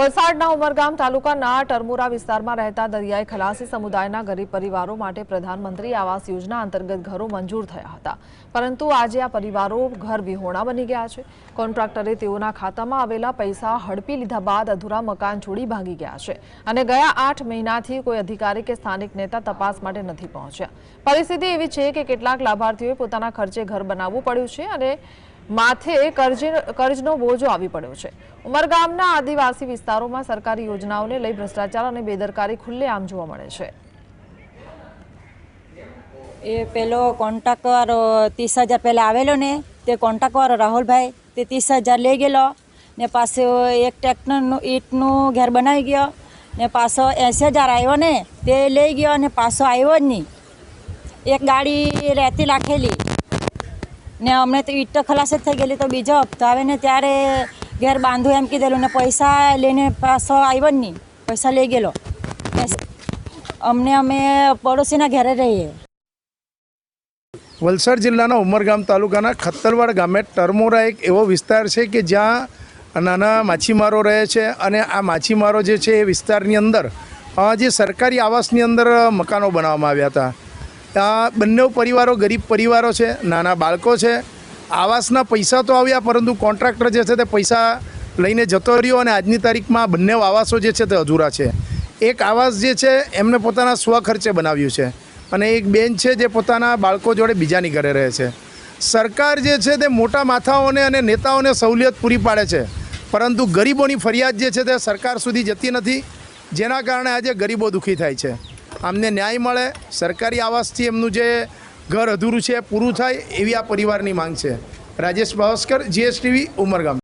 વલસાડના ઉમરગામ તાલુકાના ટરમુરા વિસ્તારમાં રહેતા દરિયાઈ ખલાસી સમુદાયના ગરીબ પરિવારો માટે પ્રધાનમંત્રી આવાસ યોજના અંતર્ગત ઘરો મંજૂર થયા હતા. પરંતુ આજે આ પરિવારો ઘર વિહોણા બની ગયા છે. કોન્ટ્રાક્ટરે તેઓના ખાતામાં આવેલા પૈસા હડપી લીધા બાદ અધૂરા મકાન છોડી ભાગી ગયા છે અને ગયા આઠ મહિનાથી કોઈ અધિકારી કે સ્થાનિક નેતા તપાસ માટે નથી પહોંચ્યા. પરિસ્થિતિ એવી છે કે કેટલાક લાભાર્થીઓએ પોતાના ખર્ચે ઘર બનાવવું પડ્યું છે અને માથે કરજનો બોજો આવી પડ્યો છે. ઉમરગામના આદિવાસી વિસ્તારોમાં સરકારી યોજનાઓને લઈ ભ્રષ્ટાચાર અને બેદરકારી ખુલ્લેઆમ જોવા મળે છે. એ પેલો કોન્ટ્રાક્ટવાળો ત્રીસ હજાર પહેલાં આવેલો ને, તે કોન્ટ્રાક્ટવાળો રાહુલભાઈ, તે ત્રીસ હજાર લઈ ગયેલો ને પાછો એક ટ્રેક્ટરનું ઈંટનું ઘર બનાવી ગયો ને પાછો એંસી હજાર આવ્યો ને, તે લઈ ગયો અને પાછો આવ્યો જ નહીં. એક ગાડી રહેતી રાખેલી ને અમને તો ઈટ તો ખલાસ જ થઈ ગયેલી. તો બીજો હપ્તો આવે ને ત્યારે ઘેર બાંધું એમ કીધેલું ને પૈસા લઈને પાછો આવ્યો જ નહીં. પૈસા લઈ ગયેલો. અમને અમે પડોશીના ઘરે રહીએ. વલસાડ જિલ્લાના ઉમરગામ તાલુકાના ખત્તરવાડ ગામે ટર્મોરા એક એવો વિસ્તાર છે કે જ્યાં નાના માછીમારો રહે છે અને આ માછીમારો જે છે એ વિસ્તારની અંદર જે સરકારી આવાસની અંદર મકાનો બનાવવામાં આવ્યા હતા. બંને પરિવારો ગરીબ પરિવારો છે, નાના બાળકો છે. આવાસના પૈસા તો આવ્યા, પરંતુ કોન્ટ્રાક્ટર જે છે તે પૈસા લઈને જતો રહ્યો અને આજની તારીખમાં બંને આવાસો જે છે તે અધૂરા છે. એક આવાસ જે છે એમને પોતાના સ્વખર્ચે બનાવ્યું છે અને એક બેન છે જે પોતાના બાળકો જોડે બીજાની ઘરે રહે છે. સરકાર જે છે તે મોટા માથાઓને અને નેતાઓને સહુલિયત પૂરી પાડે છે, પરંતુ ગરીબોની ફરિયાદ જે છે તે સરકાર સુધી જતી નથી, જેના કારણે આજે ગરીબો દુઃખી થાય છે. આમને ન્યાય મળે, સરકારી આવાસથી એમનું જે ઘર અધૂરું છે, પૂરું થાય એવી આ પરિવારની માંગ છે. રાજેશ ભાવસ્કર જીએસટીવી ઉમરગામ.